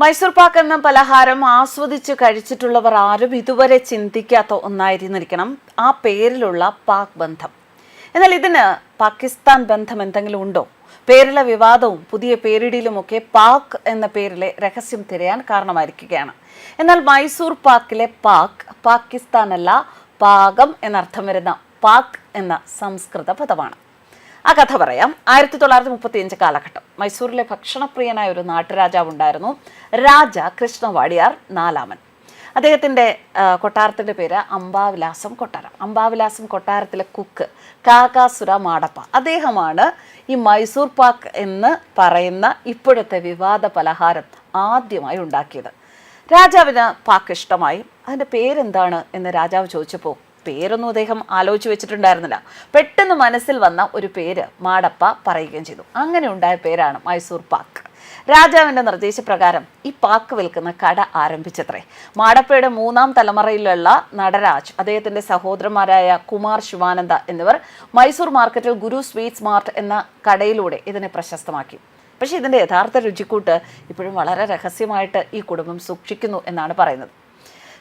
മൈസൂർ പാക്ക് എന്ന പലഹാരം ആസ്വദിച്ച് കഴിച്ചിട്ടുള്ളവർ ആരും ഇതുവരെ ചിന്തിക്കാത്ത ഒന്നായിരുന്നിരിക്കണം ആ പേരിലുള്ള പാക് ബന്ധം. എന്നാൽ ഇതിന് പാകിസ്ഥാൻ ബന്ധം എന്തെങ്കിലും ഉണ്ടോ? പേരിലെ വിവാദവും പുതിയ പേരിടിയിലുമൊക്കെ പാക് എന്ന പേരിലെ രഹസ്യം തിരയാൻ കാരണമായിരിക്കുകയാണ്. എന്നാൽ മൈസൂർ പാക്കിലെ പാക് പാകിസ്ഥാനല്ല പാകം എന്നർത്ഥം വരുന്ന പാക് എന്ന സംസ്കൃത പദമാണ്. ആ കഥ പറയാം. ആയിരത്തി തൊള്ളായിരത്തി മുപ്പത്തി അഞ്ച് കാലഘട്ടം. മൈസൂരിലെ ഭക്ഷണപ്രിയനായ ഒരു നാട്ടുരാജാവ് ഉണ്ടായിരുന്നു. രാജ കൃഷ്ണവാടിയാർ നാലാമൻ. അദ്ദേഹത്തിന്റെ കൊട്ടാരത്തിന്റെ പേര് അംബാവിലാസം കൊട്ടാരം. അംബാവിലാസം കൊട്ടാരത്തിലെ കുക്ക് കാകാസുര മാടപ്പ. അദ്ദേഹമാണ് ഈ മൈസൂർ പാക്ക് എന്ന് പറയുന്ന ഇപ്പോഴത്തെ വിവാദ പലഹാരം ആദ്യമായി ഉണ്ടാക്കിയത്. രാജാവിന് പാക്ക് ഇഷ്ടമായി. അതിന്റെ പേരെന്താണ് എന്ന് രാജാവ് ചോദിച്ചപ്പോൾ പേരൊന്നും അദ്ദേഹം ആലോചിച്ച് വെച്ചിട്ടുണ്ടായിരുന്നില്ല. പെട്ടെന്ന് മനസ്സിൽ വന്ന ഒരു പേര് മാടപ്പ പറയുകയും ചെയ്തു. അങ്ങനെ ഉണ്ടായ പേരാണ് മൈസൂർ പാക്ക്. രാജാവിന്റെ നിർദ്ദേശപ്രകാരം ഈ പാക്ക് വിൽക്കുന്ന കട ആരംഭിച്ചത്രേ. മാടപ്പയുടെ മൂന്നാം തലമുറയിലുള്ള നടരാജ് അദ്ദേഹത്തിന്റെ സഹോദരന്മാരായ കുമാർ ശിവാനന്ദ എന്നിവർ മൈസൂർ മാർക്കറ്റിൽ ഗുരു സ്വീറ്റ്സ് മാർട്ട് എന്ന കടയിലൂടെ ഇതിനെ പ്രശസ്തമാക്കി. പക്ഷേ ഇതിന്റെ യഥാർത്ഥ രുചിക്കൂട്ട് ഇപ്പോഴും വളരെ രഹസ്യമായിട്ട് ഈ കുടുംബം സൂക്ഷിക്കുന്നു എന്നാണ് പറയുന്നത്.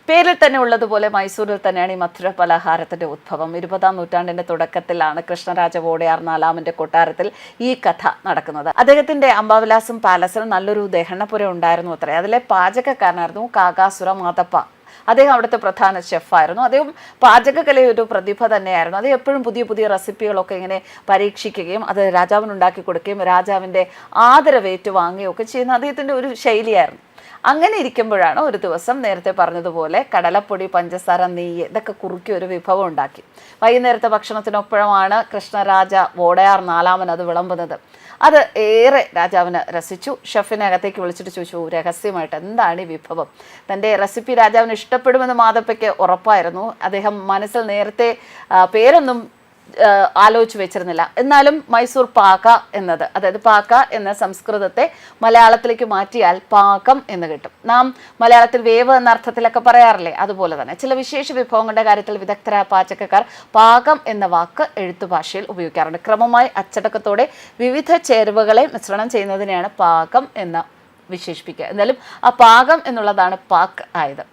പേരിൽ തന്നെ ഉള്ളതുപോലെ മൈസൂരിൽ തന്നെയാണ് ഈ മധുര പലഹാരത്തിന്റെ ഉദ്ഭവം ഇരുപതാം നൂറ്റാണ്ടിന്റെ തുടക്കത്തിലാണ് കൃഷ്ണരാജ വോടയാർ നാലാമന്റെ കൊട്ടാരത്തിൽ ഈ കഥ നടക്കുന്നത്. അദ്ദേഹത്തിന്റെ അംബാവിലാസം പാലസിൽ നല്ലൊരു ദഹനപുര ഉണ്ടായിരുന്നു അത്രേ. അതിലെ പാചകക്കാരനായിരുന്നു കാകാസുര മാതപ്പ. അദ്ദേഹം അവിടുത്തെ പ്രധാന ഷെഫായിരുന്നു. അദ്ദേഹം പാചകകലയിൽ ഒരു പ്രതിഭ തന്നെയായിരുന്നു. അദ്ദേഹം എപ്പോഴും പുതിയ പുതിയ റെസിപ്പികളൊക്കെ ഇങ്ങനെ പരീക്ഷിക്കുകയും അത് രാജാവിനുണ്ടാക്കി കൊടുക്കുകയും രാജാവിന്റെ ആദരവേറ്റ് വാങ്ങുകയും ഒക്കെ ചെയ്യുന്ന അദ്ദേഹത്തിന്റെ ഒരു ശൈലിയായിരുന്നു. അങ്ങനെ ഇരിക്കുമ്പോഴാണ് ഒരു ദിവസം നേരത്തെ പറഞ്ഞതുപോലെ കടലപ്പൊടി പഞ്ചസാര നെയ്യ് ഇതൊക്കെ കുറുക്കി ഒരു വിഭവം ഉണ്ടാക്കി. വൈകുന്നേരത്തെ ഭക്ഷണത്തിനൊപ്പഴമാണ് കൃഷ്ണരാജ വോടയാർ നാലാമൻ അത് വിളമ്പുന്നത്. അത് ഏറെ രാജാവിന് രസിച്ചു. ഷെഫിനെ അകത്തേക്ക് വിളിച്ചിട്ട് ചോദിച്ചു രഹസ്യമായിട്ട് എന്താണ് ഈ വിഭവം? തന്റെ റെസിപ്പി രാജാവിന് ഇഷ്ടപ്പെടുമെന്ന് മാധപ്പയ്ക്ക് ഉറപ്പായിരുന്നു. അദ്ദേഹം മനസ്സിൽ നേരത്തെ പേരൊന്നും ആലോചിച്ച് വെച്ചിരുന്നില്ല. എന്നാലും മൈസൂർ പാക എന്നത് അതായത് പാക എന്ന സംസ്കൃതത്തെ മലയാളത്തിലേക്ക് മാറ്റിയാൽ പാകം എന്ന് കിട്ടും. നാം മലയാളത്തിൽ വേവ് എന്ന അർത്ഥത്തിലൊക്കെ പറയാറില്ലേ? അതുപോലെ തന്നെ. ചില വിശേഷ വിഭവങ്ങളുടെ കാര്യത്തിൽ വിദഗ്ധരായ പാചകക്കാർ പാകം എന്ന വാക്ക് എഴുത്തുഭാഷയിൽ ഉപയോഗിക്കാറുണ്ട്. ക്രമമായി അച്ചടക്കത്തോടെ വിവിധ ചേരുവകളെ മിശ്രണം ചെയ്യുന്നതിനെയാണ് പാകം എന്ന വിശേഷിപ്പിക്കുക. എന്നാലും ആ പാകം എന്നുള്ളതാണ് പാക് ആയത്.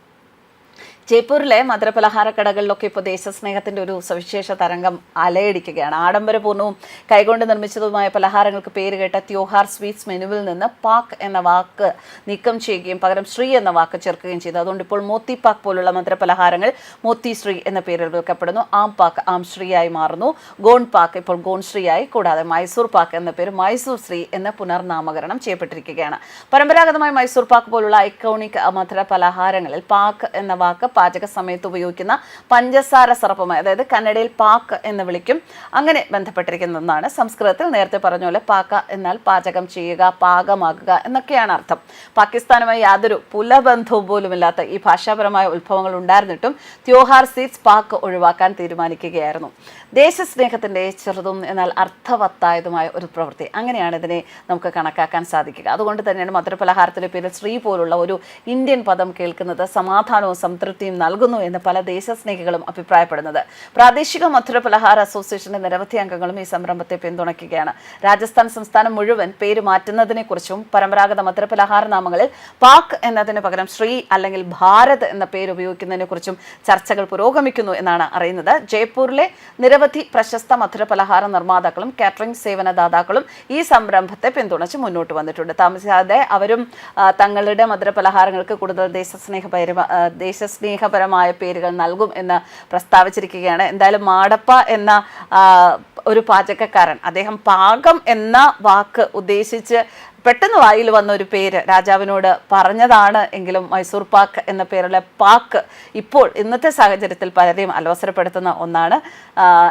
ജയ്പൂരിലെ മധുരപലഹാര കടകളിലൊക്കെ ഇപ്പോൾ ദേശസ്നേഹത്തിന്റെ ഒരു സവിശേഷ തരംഗം അലയടിക്കുകയാണ്. ആഡംബരപൂർണവും കൈകൊണ്ട് നിർമ്മിച്ചതുമായ പലഹാരങ്ങൾക്ക് പേര് കേട്ട ത്യോഹാർ സ്വീറ്റ്സ് മെനുവിൽ നിന്ന് പാക് എന്ന വാക്ക് നീക്കം ചെയ്യുകയും പകരം ശ്രീ എന്ന വാക്ക് ചേർക്കുകയും ചെയ്തു. അതുകൊണ്ട് ഇപ്പോൾ മോത്തി പാക് പോലുള്ള മധുരപലഹാരങ്ങൾ മോത്തി ശ്രീ എന്ന പേരിൽ വിൽക്കപ്പെടുന്നു. ആം പാക് ആം ശ്രീയായി മാറുന്നു. ഗോൺ പാക്ക് ഇപ്പോൾ ഗോൺ ശ്രീയായി കൂടാതെ മൈസൂർ പാക്ക് എന്ന പേര് മൈസൂർ ശ്രീ എന്ന പുനർനാമകരണം ചെയ്യപ്പെട്ടിരിക്കുകയാണ്. പരമ്പരാഗതമായി മൈസൂർ പാക്ക് പോലുള്ള ഐക്കോണിക് മധുര പലഹാരങ്ങളിൽ പാക്ക് എന്ന വാക്ക് പാചക സമയത്ത് ഉപയോഗിക്കുന്ന പഞ്ചസാര സർപ്പമായി അതായത് കന്നഡയിൽ പാക്ക് എന്ന് വിളിക്കും. അങ്ങനെ ബന്ധപ്പെട്ടിരിക്കുന്നതാണ് സംസ്കൃതത്തിൽ നേരത്തെ പറഞ്ഞ പോലെ പാക്ക എന്നാൽ പാചകം ചെയ്യുക പാകമാകുക എന്നൊക്കെയാണ് അർത്ഥം. പാകിസ്ഥാനുമായി യാതൊരു പുലബന്ധവും പോലുമില്ലാത്ത ഈ ഭാഷാപരമായ ഉത്ഭവങ്ങൾ ഉണ്ടായിരുന്നിട്ടും ത്യോഹാർ സീറ്റ്സ് പാക്ക് ഒഴിവാക്കാൻ തീരുമാനിക്കുകയായിരുന്നു. ദേശസ്നേഹത്തിന്റെ ചെറുതും എന്നാൽ അർത്ഥവത്തായതുമായ ഒരു പ്രവൃത്തി. അങ്ങനെയാണ് ഇതിനെ നമുക്ക് കണക്കാക്കാൻ സാധിക്കുക. അതുകൊണ്ട് തന്നെയാണ് മധുരപലഹാരത്തിലെ പേരിൽ ശ്രീ പോലുള്ള ഒരു ഇന്ത്യൻ പദം കേൾക്കുന്നത് സമാധാനവും സംതൃപ്തിയും നൽകുന്നു എന്ന് പല ദേശസ്നേഹികളും അഭിപ്രായപ്പെടുന്നത്. പ്രാദേശിക മധുര പലഹാര അസോസിയേഷന്റെ നിരവധി അംഗങ്ങളും ഈ സംരംഭത്തെ പിന്തുണയ്ക്കുകയാണ്. രാജസ്ഥാൻ സംസ്ഥാനം മുഴുവൻ പേര് മാറ്റുന്നതിനെക്കുറിച്ചും പരമ്പരാഗത മധുര പലഹാര നാമങ്ങളിൽ പാക് എന്നതിന് പകരം ശ്രീ അല്ലെങ്കിൽ ഭാരത് എന്ന പേര് ഉപയോഗിക്കുന്നതിനെക്കുറിച്ചും ചർച്ചകൾ പുരോഗമിക്കുന്നു എന്നാണ് അറിയുന്നത്. ജയ്പൂരിലെ നിരവധി പ്രശസ്ത മധുര പലഹാര നിർമ്മാതാക്കളും കാറ്ററിംഗ് സേവനദാതാക്കളും ഈ സംരംഭത്തെ പിന്തുണച്ച് മുന്നോട്ട് വന്നിട്ടുണ്ട്. താമസിയാതെ അവരും തങ്ങളുടെ മധുര പലഹാരങ്ങൾക്ക് കൂടുതൽ ദേശസ്നേഹപരമ ദേശസ്നേഹപരമായ പേരുകൾ നൽകും എന്ന് പ്രസ്താവിച്ചിരിക്കുകയാണ്. എന്തായാലും മാടപ്പ എന്ന ഒരു പാചകക്കാരൻ അദ്ദേഹം പാകം എന്ന വാക്ക് ഉദ്ദേശിച്ച് പെട്ടെന്ന് വായിൽ വന്ന ഒരു പേര് രാജാവിനോട് പറഞ്ഞതാണ് എങ്കിലും മൈസൂർ പാക്ക് എന്ന പേരുള്ള പാക്ക് ഇപ്പോൾ ഇന്നത്തെ സാഹചര്യത്തിൽ പലരെയും അലോസരപ്പെടുത്തുന്ന ഒന്നാണ്.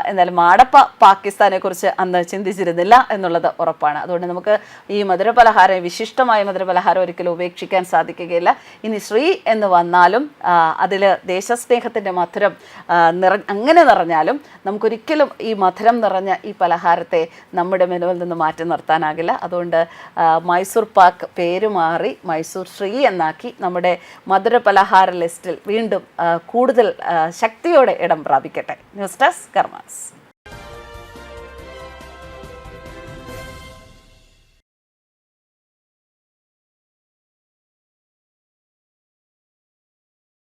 എന്നാലും മാടപ്പ പാകിസ്ഥാനെ കുറിച്ച് അന്ന് ചിന്തിച്ചിരുന്നില്ല എന്നുള്ളത് ഉറപ്പാണ്. അതുകൊണ്ട് നമുക്ക് ഈ മധുരപലഹാരം വിശിഷ്ടമായ മധുരപലഹാരം ഒരിക്കലും ഉപേക്ഷിക്കാൻ സാധിക്കുകയില്ല. ഇനി ശ്രീ എന്ന് വന്നാലും അതിൽ ദേശസ്നേഹത്തിന്റെ മധുരം നിറ അങ്ങനെ നിറഞ്ഞാലും നമുക്കൊരിക്കലും ഈ മധുരം നിറഞ്ഞ ഈ പലഹാരത്തെ നമ്മുടെ മെനുവിൽ നിന്ന് മാറ്റി നിർത്താനാകില്ല. അതുകൊണ്ട് മൈസൂർ പാക്ക് പേര് മാറി മൈസൂർ ശ്രീ എന്നാക്കി നമ്മുടെ മധുര പലഹാര ലിസ്റ്റിൽ വീണ്ടും കൂടുതൽ ശക്തിയോടെ ഇടം പ്രാപിക്കട്ടെ. News desk karmas.